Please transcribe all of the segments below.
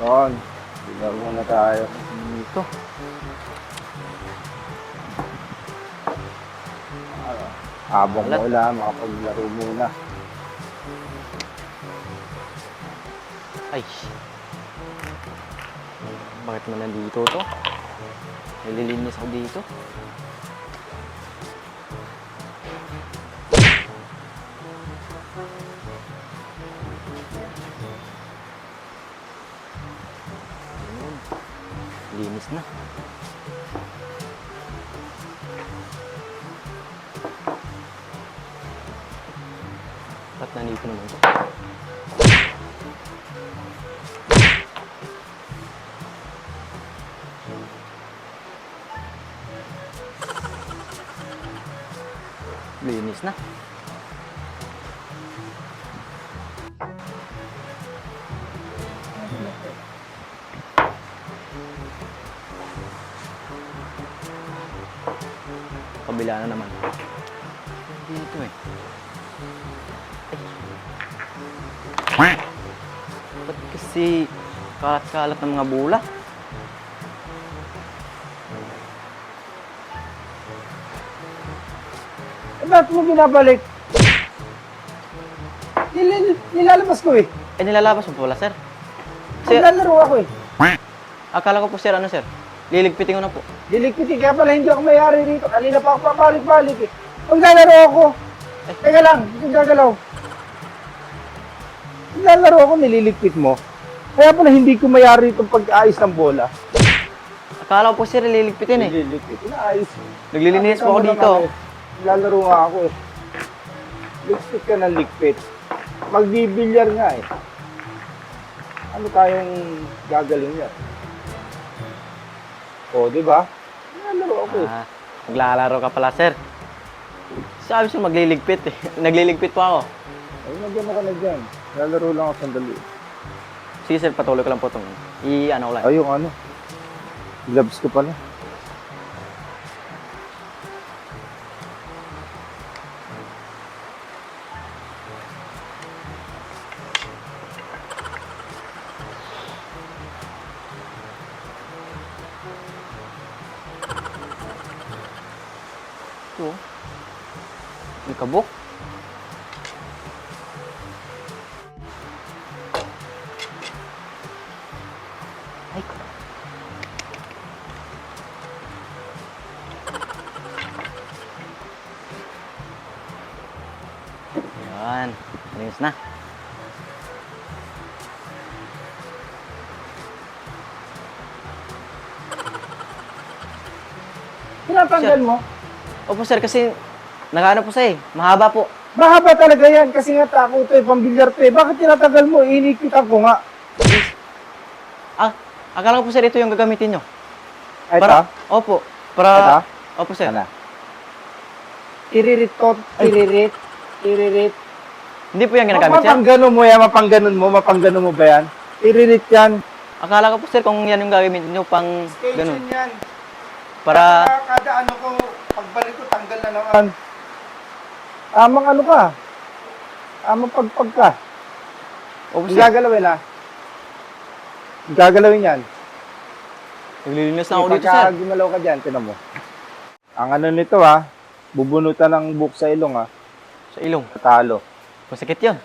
Yun. Bilaro muna tayo. Dito. Habang Alat. wala, makapaglaro muna. Ay. Bakit mo nandito to? Nililinis ako dito. Linis na. Ba't nandito naman to? Linis na. Kabila na naman. Dito eh. Ay. Ba't kasi kalat-kalat ng mga bula? Eh, ba't mo binabalik? Nil- nilalabas ko eh. Eh, nilalabas mo pala, sir. Sir, Naglalaro ako eh. akala ko po, sir, ano, sir? Liligpitin ko na po. Diligpitin, kaya pala hindi ako mayari rito. Kanina pa ako pabalik-balik eh. Maglalaro ako. Eh. Teka lang, hindi gagalaw. Naglalaro ako, nililigpit mo. Kaya pala hindi ko mayari itong pag-aayos ng bola. Akala ko po, sir, liligpitin eh. Nililigpit, inaayos. Naglilinis po ako dito. eh. Naglalaro nga ako eh. Ligpit ka ng ligpit. Magbibilyar nga eh. Ano tayong gagaling yan? O, di ba? Naglalaro ako eh. Ah, maglalaro ka pala, sir. Sabi siya magliligpit eh. Nagliligpit po ako. Ay, nagyan mo ka na dyan. Naglalaro lang ako sandali. Sige, sir, patuloy ko lang po itong i-ano ko lang. Ay, yung ano. Gloves ko pala. Kabok. Ay. Yan. Linis na. Tinatanggal mo? Opo sir, kasi nakaano po siya eh. Mahaba po. Mahaba talaga yan kasi nga tako to eh, pambilyar to eh. Bakit tinatagal mo? Inikitan ko nga. Ah, akala ko po sir ito yung gagamitin nyo. Ay, Para, ta? opo. Ito? Para, opo sir. Ano? Iririt ko, iririt, iririt. Hindi po yan ginagamit sir. Mapangganon mo yan, mapangganon mo, mapangganon mo ba yan? Iririt yan. Akala ko po sir kung yan yung gagamitin nyo pang ganun. Station yan. Para, Kada, kada ano ko, pagbalik ko, tanggal na naman. Amang ano ka? Amang pagpag ka. sir. gagalawin. Hindi gagalawin yan. Naglilinis na ako dito Pagka sir. gumalaw ka dyan, tinan mo. Ang ano nito ha, bubunutan ng book sa ilong ha, Sa ilong. talo. Masakit yun.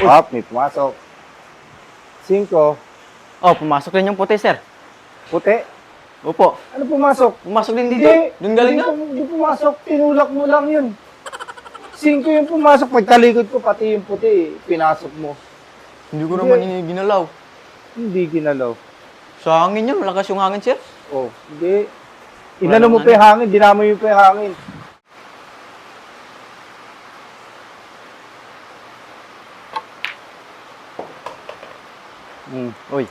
Up, may pumasok. Cinco, Oh, pumasok rin yung puti sir. puti. Opo. Ano pumasok? Pumasok din dito. Hindi. Doon galing Hindi pum- Hindi pumasok, tinulak mo lang yun. Cinco yung pumasok, pagtalikod ko, pati yung puti, pinasok mo. Hindi ko Hindi. naman ini- ginalaw. Hindi ginalaw. Sa hangin yun. Malakas yung hangin sir. Oh, hindi. Inano mo pa yung hangin, dinamo mo pa yung hangin. Hmm. Uy.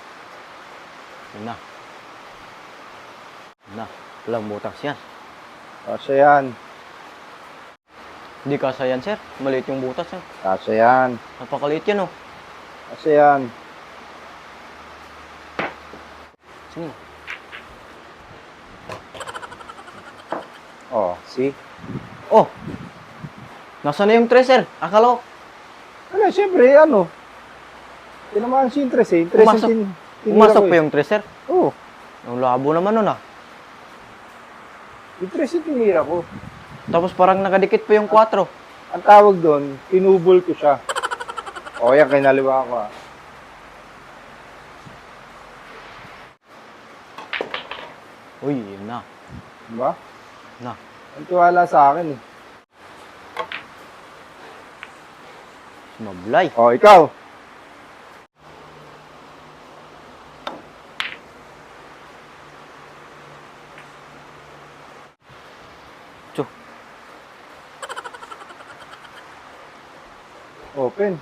Yun na. Na. Walang butas yan. Kasya yan. Hindi kasa yan sir. Maliit yung butas yan. Kasya yan. Napakaliit yan oh. Kasya yan. Sino? Oh, see? Oh! Nasaan na yung tres, sir? Akala ko, Ano, siyempre, ano? Tinamaan si interest eh. Interest Pumasok- yung tin- tinira pumasok ko pa eh. yung tres, sir. Oo. Ang labo naman nun, ah. Interest yung tinira ko. Tapos parang nakadikit pa yung 4. Ang tawag doon, pinubol ko siya. O yan, kinaliwa ko ah. Uy, yun na. Diba? Na. Ang tiwala sa akin eh. Sumablay. O, ikaw. Open.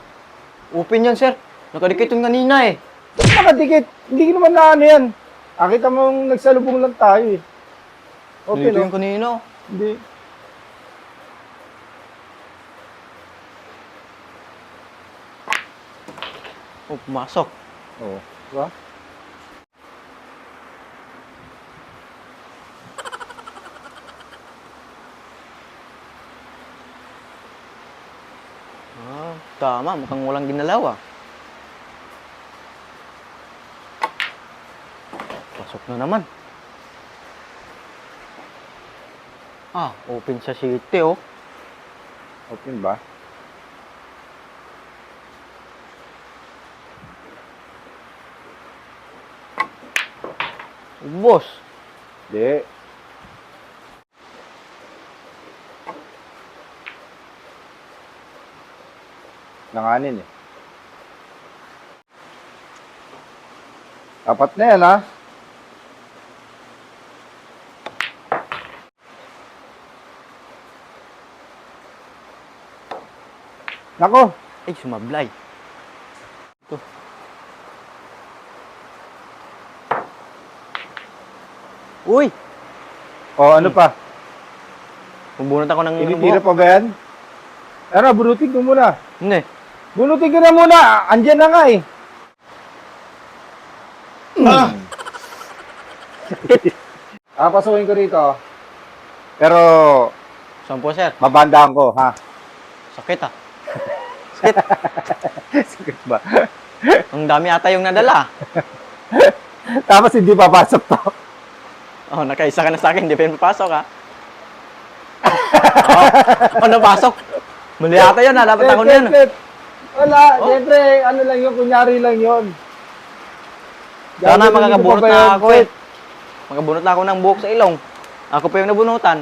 Open yan, sir. Nakadikit yung kanina, eh. Nakadikit. Hindi naman na ano yan. Nakita mo nagsalubong lang tayo eh. Open Dito oh. yung kanina, oh. Hindi. Oh, pumasok. Oo. Diba? Ah, tama. Mukhang walang ginalaw, ah. Pasok na naman. Ah, open sa city, oh. Open ba? Ubos. Hindi. Nanganin eh. Apat na yan ha. Nako, Ay, sumablay. Ito. Uy! o ano pa? Bubunot ako ng Tinitira buhok. pa ba yan? Tara, bunutin ko muna. Hindi. Bunutin ko na muna. Andyan na nga eh. Ah! ah, pasukin ko rito. Pero, Saan po, sir? babandaan ko, ha? Sakit, ah. Sakit ba? Ang dami ata yung nadala. Tapos hindi papasok to. Oh, nakaisa ka na sa akin. Hindi pa yun papasok, ha? oh, oh, napasok. Mali ata yun, ha? Dapat ako na yun. ah. Wait, wait. Wala, Oh. siyempre, ano lang yun, kunyari lang yun. Sana makakabunot na ako, eh. Makabunot na ako ng buhok sa ilong. Ako pa yung nabunutan.